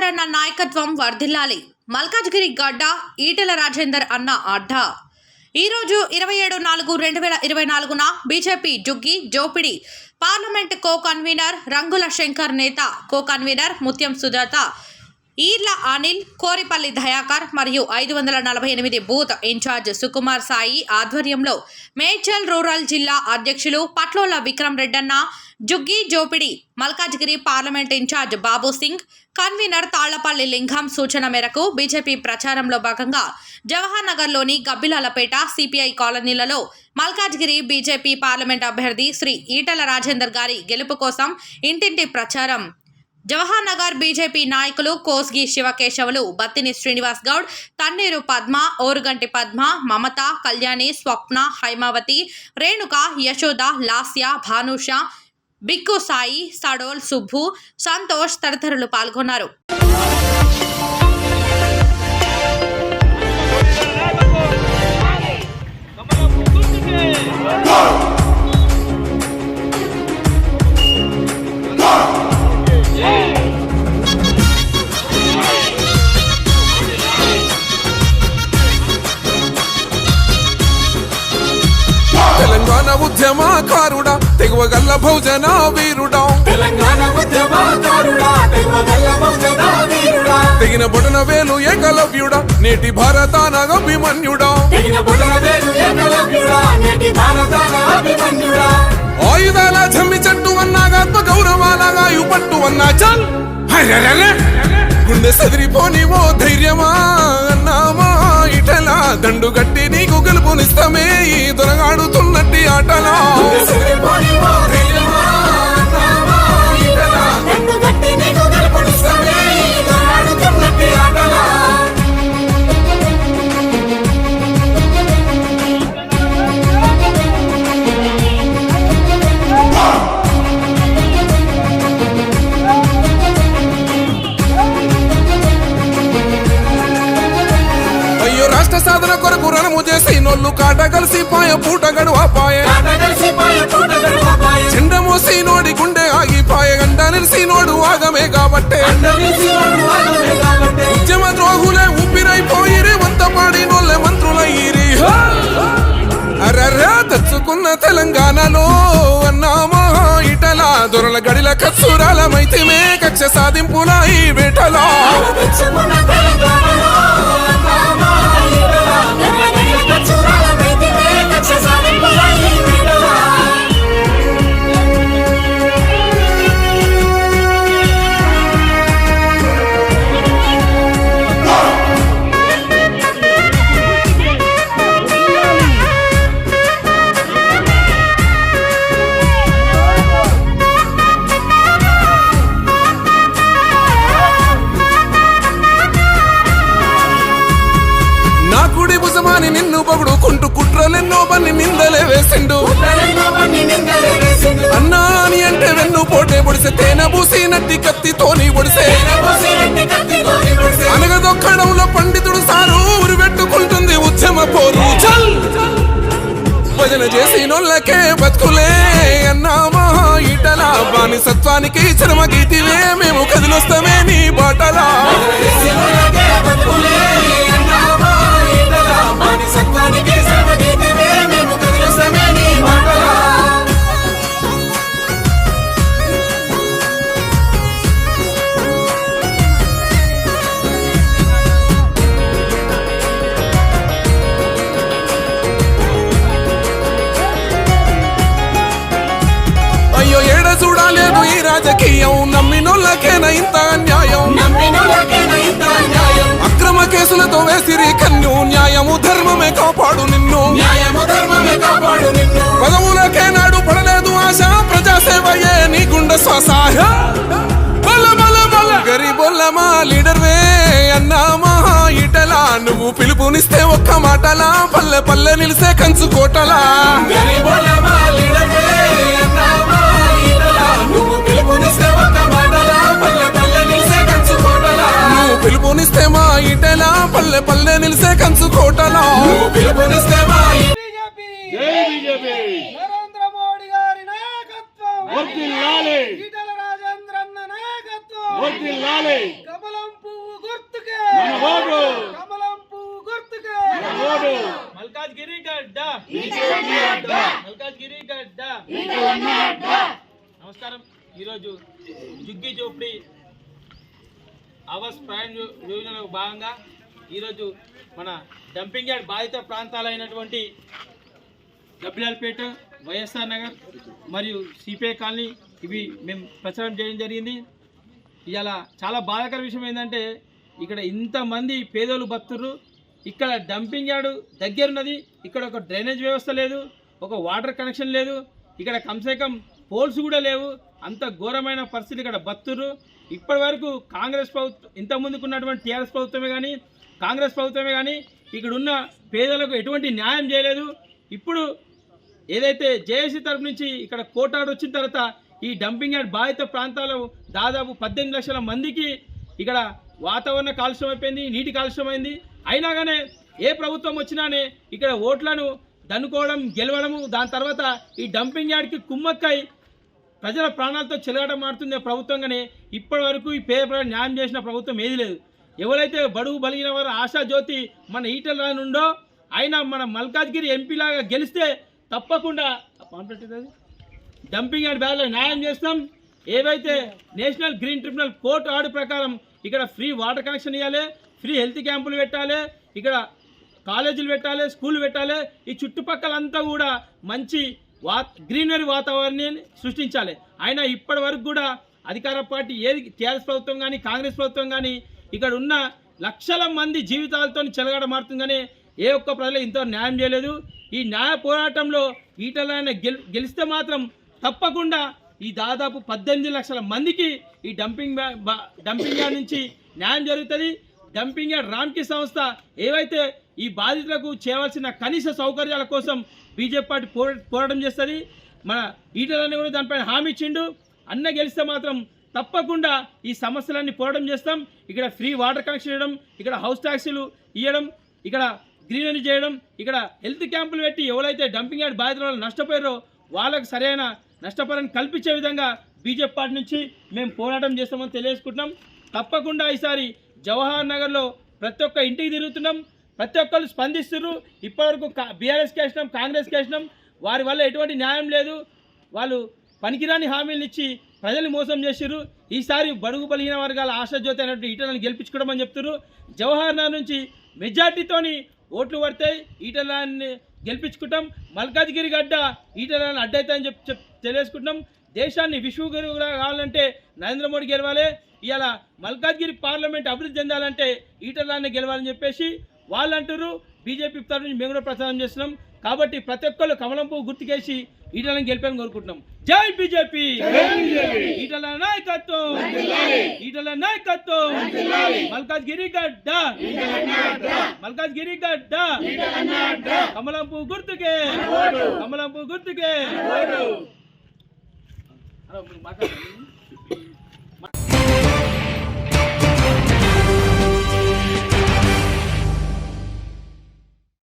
రాజేందర్ అన్న నాయకత్వం వర్ధిల్లాలి. మల్కాజ్గిరి గడ్డ ఈటెల రాజేందర్ అన్న అడ్డా. ఈరోజు ఇరవై ఏడు నాలుగు రెండు వేల ఇరవై నాలుగున BJP Jhuggi Jhopdi. Parliament co convener Rangula Shankar నేత కో కన్వీనర్ ముత్యం సుజాత. ఈర్ల అనిల్ కోరిపల్లి దయాకర్ మరియు ఐదు వందల నలభై ఎనిమిది బూత్ ఇన్ఛార్జ్ సుకుమార్ సాయి ఆధ్వర్యంలో మేడ్చల్ రూరల్ జిల్లా అధ్యక్షులు Patlola Vikram Reddanna Jhuggi Jhopdi Malkajgiri parliament incharge Babu Singh convener Tallapalli Lingam సూచన మేరకు బీజేపీ ప్రచారంలో భాగంగా జవహర్ నగర్లోని గబ్బిలాలపేట సిపిఐ కాలనీలలో మల్కాజ్గిరి బీజేపీ పార్లమెంట్ అభ్యర్థి శ్రీ ఈటల రాజేందర్ గారి గెలుపు కోసం ఇంటింటి ప్రచారం. జవహర్ నగర్ బీజేపీ నాయకులు కోస్గి శివకేశవులు బత్తిని శ్రీనివాస్ గౌడ్ తన్నీరు పద్మ ఓరుగంటి పద్మ మమత కళ్యాణి స్వప్న హైమావతి రేణుక యశోద లాస్య భానుష బిక్కు సాయి సడోల్ సుబ్బు సంతోష్ తదితరులు పాల్గొన్నారు Yeah. భోజన వీరుడా తెలంగాణ ఉద్యమకారుడా వీరుడా తెగిన వేలు ఏకలవ్యుడా నేటి భారతాన అభిమన్యుడా. తెగిన బుడల వేలు ఏకలవ్యుడా నేటి భారతాన అభిమన్యుడా. ఆయుధాల జమ్మి చెట్టు అన్నాగా ఆత్మ గౌరవాలగా పట్టు అన్నా చల్. గుండె సదిరిపోని ఓ ధైర్యమా అన్నామా ఇటలా? దండు గట్టి నీకు గెలుపునిస్తమే ఈ దొరగాడుతున్నట్టి ఆటలా. నొల్లు కాట కలిసి పాయ పూట గడువా పాయ. కాట కలిసిపోయే పూట గడువపాయే. చెండమోసి నోడి గుండె ఆగిపాయ గంట నిలిసి నోడు ఆగమే కాబట్టే. ఉద్యమ ద్రోహులే ఊపిరైపోయిరి వంత పాడి నోళ్ళే మంత్రులయ్యిరి. అరరా తెచ్చుకున్న తెలంగాణలో అన్నామా ఇటల. దొరల గడిల కత్సురాల మైతిమే కక్ష సాధింపుల ఈ వేటలా పొగుడుకుంటూ కుట్రలెన్నో నిందలే వేసిండు వేసిండు. అన్నా అని అంటే వెన్ను పోటే పొడిసే తేనె పూసినట్టి కత్తితోని పొడిసే కత్తితోని పొడిసే. అనగదొక్కడంలో పండితుడు సారు ఉరి పెట్టుకుంటుంది ఉద్యమ పోరు చల్ భజన చేసి నోళ్ళకే బతుకులే అన్నామా ఇటలా బానిసత్వానికి చరమ గీతివే మేము కదిలొస్తామే నీ బాటలా నాకేనా ఇంత అన్యాయం? అక్రమ కేసులతో వేసిరి కన్ను న్యాయము ధర్మమే కాపాడు నిన్ను. పదవులకే నాడు పడలేదు ఆశ ప్రజాసేవయే నీ గుండె శ్వాస. బల బల బల. మా లీడర్ వే అన్నామా ఇటలా నువ్వు పిలుపునిస్తే ఒక్క మాటలా పల్లె పల్లె నిలిసే కంచు కోటలా. పల్లె పల్లె నిలిసే కంచు కోటలో. నమస్కారం. ఈరోజు జుగ్గి చోపడి అవస్ ప్రయాణ యోజనలో భాగంగా ఈరోజు మన డంపింగ్ యార్డ్ బాధిత ప్రాంతాలైనటువంటి డబ్ల్యూఎల్పేట వైఎస్ఆర్ నగర్ మరియు సిపిఐ కాలనీ ఇవి మేము ప్రచారం చేయడం జరిగింది. ఇవాళ చాలా బాధాకర విషయం ఏంటంటే ఇక్కడ ఇంతమంది పేదోళ్ళు బతుర్రు ఇక్కడ డంపింగ్ యార్డు దగ్గరున్నది. ఇక్కడ ఒక డ్రైనేజ్ వ్యవస్థ లేదు. ఒక వాటర్ కనెక్షన్ లేదు. ఇక్కడ కమ్సే కం పోల్స్ కూడా లేవు. అంత ఘోరమైన పరిస్థితి ఇక్కడ బతుర్రు ఇప్పటి వరకు కాంగ్రెస్ ప్రభుత్వం ఇంత ముందుకు ఉన్నటువంటి టీఆర్ఎస్ ప్రభుత్వమే కానీ కాంగ్రెస్ ప్రభుత్వమే కానీ ఇక్కడున్న పేదలకు ఎటువంటి న్యాయం చేయలేదు. ఇప్పుడు ఏదైతే జేఏసీ తరపు నుంచి ఇక్కడ కోటాడు వచ్చిన తర్వాత ఈ డంపింగ్ యార్డ్ బాధిత ప్రాంతాలు దాదాపు పద్దెనిమిది లక్షల మందికి ఇక్కడ వాతావరణ కాలుష్యం అయిపోయింది నీటి కాలుష్యం అయింది. అయినా కానీ ఏ ప్రభుత్వం వచ్చినానే ఇక్కడ ఓట్లను దన్నుకోవడం గెలవడము దాని తర్వాత ఈ డంపింగ్ యార్డ్కి కుమ్మక్కై ప్రజల ప్రాణాలతో చెలగడం మారుతుంది ప్రభుత్వంగానే ఇప్పటి వరకు ఈ పేద న్యాయం చేసిన ప్రభుత్వం ఏది లేదు. ఎవరైతే బడుగు బలిగిన వారు ఆశా జ్యోతి మన ఈటల రానుండో ఆయన మన మల్కాజ్గిరి ఎంపీలాగా గెలిస్తే తప్పకుండా పాంప్లెట్ డంపింగ్ అండ్ బ్యాగ్లో న్యాయం చేస్తాం. ఏవైతే national green tribunal court order ప్రకారం ఇక్కడ ఫ్రీ వాటర్ కనెక్షన్ ఇవ్వాలి ఫ్రీ హెల్త్ క్యాంపులు పెట్టాలి ఇక్కడ కాలేజీలు పెట్టాలి స్కూల్ పెట్టాలి ఈ చుట్టుపక్కలంతా కూడా మంచి వా గ్రీనరీ వాతావరణాన్ని సృష్టించాలి. అయినా ఇప్పటి వరకు కూడా అధికార పార్టీ ఏది టీఆర్ఎస్ ప్రభుత్వం కానీ కాంగ్రెస్ ప్రభుత్వం కానీ ఇక్కడ ఉన్న లక్షల మంది జీవితాలతో చెలగడ మారుతుందనే ఏ ఒక్క ప్రజలు ఇంత న్యాయం చేయలేదు. ఈ న్యాయ పోరాటంలో ఈటలైన గెల్ గెలిస్తే మాత్రం తప్పకుండా ఈ దాదాపు పద్దెనిమిది లక్షల మందికి ఈ డంపింగ్ డంపింగ్ యార్డ్ నుంచి న్యాయం జరుగుతుంది. డంపింగ్ యార్డ్ రామ్కి సంస్థ ఏవైతే ఈ బాధితులకు చేయవలసిన కనీస సౌకర్యాల కోసం బీజేపీ పార్టీ పోరాటం చేస్తుంది. మన ఈటలని కూడా దానిపైన హామీ ఇచ్చిండు. అన్న గెలిస్తే మాత్రం తప్పకుండా ఈ సమస్యలన్నీ పోరాటం చేస్తాం. ఇక్కడ ఫ్రీ వాటర్ కనెక్షన్ ఇవ్వడం ఇక్కడ హౌస్ ట్యాక్సీలు ఇవ్వడం ఇక్కడ గ్రీనరీ చేయడం ఇక్కడ హెల్త్ క్యాంపులు పెట్టి ఎవరైతే డంపింగ్ యార్డ్ బాధితుల వాళ్ళు నష్టపోయారో వాళ్ళకు సరైన నష్టపరాన్ని కల్పించే విధంగా బీజేపీ పార్టీ నుంచి మేము పోరాటం చేస్తామని తెలియజేసుకుంటున్నాం. తప్పకుండా ఈసారి జవహర్ నగర్లో ప్రతి ఒక్క ఇంటికి తిరుగుతున్నాం. ప్రతి ఒక్కరు స్పందిస్తున్నారు. ఇప్పటివరకు బీఆర్ఎస్కి వేసినాం కాంగ్రెస్కి వేసినాం. వారి వల్ల ఎటువంటి న్యాయం లేదు. వాళ్ళు పనికిరాని హామీలు ఇచ్చి ప్రజల్ని మోసం చేసిర్రు. ఈసారి బడుగు బలిగిన వర్గాల ఆశాజ్యోతి అనేటువంటి ఈటలను గెలిపించుకోవడం అని చెప్తున్నారు జవహర్ నగర్ నుంచి మెజార్టీతోని ఓట్లు పడతాయి ఈటలాన్ని గెలిపించుకుంటాం. మల్కాజ్గిరి గడ్డ ఈటలను అడ్డైతాయని చెప్పి చెప్ దేశాన్ని విశ్వగురువుగా కావాలంటే నరేంద్ర మోడీ గెలవాలి. ఇలా మల్కాజ్గిరి పార్లమెంట్ అభివృద్ధి చెందాలంటే ఈటలాన్ని గెలవాలని చెప్పేసి వాళ్ళు అంటారు బీజేపీ తరఫు నుంచి మేము కూడా ప్రచారం చేస్తున్నాం. కాబట్టి ప్రతి ఒక్కళ్ళు కమలం పువ్వు గుర్తుకేసి ఈటలను గెలిపాలని కోరుకుంటున్నాం. జై బీజేపీ ఈటల నాయకత్వం ఈటల నాయకత్వం మల్కాజ్గిరి గడ్డ మల్కాజ్గిరి గడ్డ కమలం పువ్వు గుర్తుకే కమలం పువ్వు గుర్తుకే హలో, మీరు మాట్లాడండి.